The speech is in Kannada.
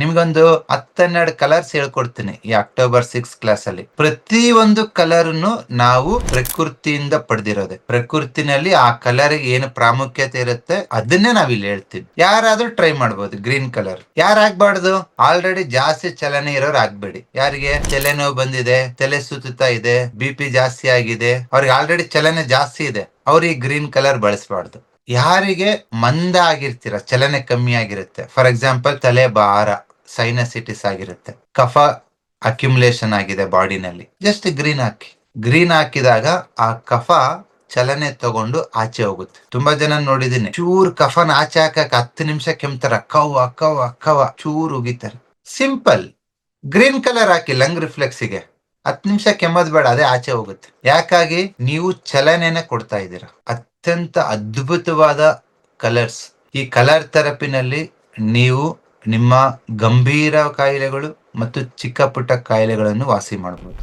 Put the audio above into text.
ನಿಮ್ಗೊಂದು ಹತ್ತೆರಡು ಕಲರ್ಸ್ ಹೇಳ್ಕೊಡ್ತೀನಿ ಈ ಅಕ್ಟೋಬರ್ ಸಿಕ್ಸ್ ಕ್ಲಾಸ್ ಅಲ್ಲಿ. ಪ್ರತಿ ಒಂದು ಕಲರ್ ನಾವು ಪ್ರಕೃತಿಯಿಂದ ಪಡೆದಿರೋದೆ. ಪ್ರಕೃತಿನಲ್ಲಿ ಆ ಕಲರ್ ಏನು ಪ್ರಾಮುಖ್ಯತೆ ಇರುತ್ತೆ ಅದನ್ನೇ ನಾವ್ ಇಲ್ಲಿ ಹೇಳ್ತೀವಿ. ಯಾರಾದ್ರೂ ಟ್ರೈ ಮಾಡ್ಬೋದು ಗ್ರೀನ್ ಕಲರ್ ಯಾರು ಆಗ್ಬಾರ್ದು? ಆಲ್ರೆಡಿ ಜಾಸ್ತಿ ಚಲನೆ ಇರೋರು ಆಗ್ಬೇಡಿ. ಯಾರಿಗೆ? ತಲೆನೋವು ಬಂದಿದೆ, ತಲೆ ಸುತ್ತಾ ಇದೆ ಬಿ ಪಿ ಜಾಸ್ತಿ ಆಗಿದೆ, ಅವ್ರಿಗೆ ಆಲ್ರೆಡಿ ಚಲನೆ ಜಾಸ್ತಿ ಇದೆ. ಅವ್ರಿಗೆ ಗ್ರೀನ್ ಕಲರ್ ಬಳಸಬಾರ್ದು. ಯಾರಿಗೆ ಮಂದ ಆಗಿರ್ತೀರ, ಚಲನೆ ಕಮ್ಮಿ ಆಗಿರುತ್ತೆ. ಫಾರ್ ಎಕ್ಸಾಂಪಲ್ ತಲೆ ಭಾರ. ಸೈನಸಿಟಿಸ್ ಆಗಿರುತ್ತೆ. ಕಫ ಅಕ್ಯುಮುಲೇಷನ್ ಆಗಿದೆ ಬಾಡಿನಲ್ಲಿ. ಜಸ್ಟ್ ಗ್ರೀನ್ ಹಾಕಿ. ಗ್ರೀನ್ ಹಾಕಿದಾಗ ಆ ಕಫ ಚಲನೆ ತಗೊಂಡು ಆಚೆ ಹೋಗುತ್ತೆ. ತುಂಬಾ ಜನ ನೋಡಿದೀನಿ ಚೂರ್ ಕಫನ ಆಚೆ ಹಾಕಕ್ ಹತ್ತು ನಿಮಿಷ ಕೆಮ್ತಾರ. ಕವ್ವ ಕವ್ವ ಕವ್ವ ಚೂರ್ ಉಗಿತಾರೆ. ಸಿಂಪಲ್ ಗ್ರೀನ್ ಕಲರ್ ಹಾಕಿ ಲಂಗ್ ರಿಫ್ಲೆಕ್ಸಿಗೆ ಹತ್ತು ನಿಮಿಷ ಕೆಮ್ಮದ್ ಬೇಡ, ಅದೇ ಆಚೆ ಹೋಗುತ್ತೆ. ಯಾಕಾಗಿ? ನೀವು ಚಲನೆನೆ ಕೊಡ್ತಾ ಇದ್ದೀರಾ. ಅತ್ಯಂತ ಅದ್ಭುತವಾದ ಕಲರ್ಸ್ ಈ ಕಲರ್ ಥೆರಪಿನಲ್ಲಿ ನೀವು ನಿಮ್ಮ ಗಂಭೀರ ಕಾಯಿಲೆಗಳು ಮತ್ತು ಚಿಕ್ಕ ಪುಟ್ಟ ಕಾಯಿಲೆಗಳನ್ನು ವಾಸಿ ಮಾಡಬಹುದು.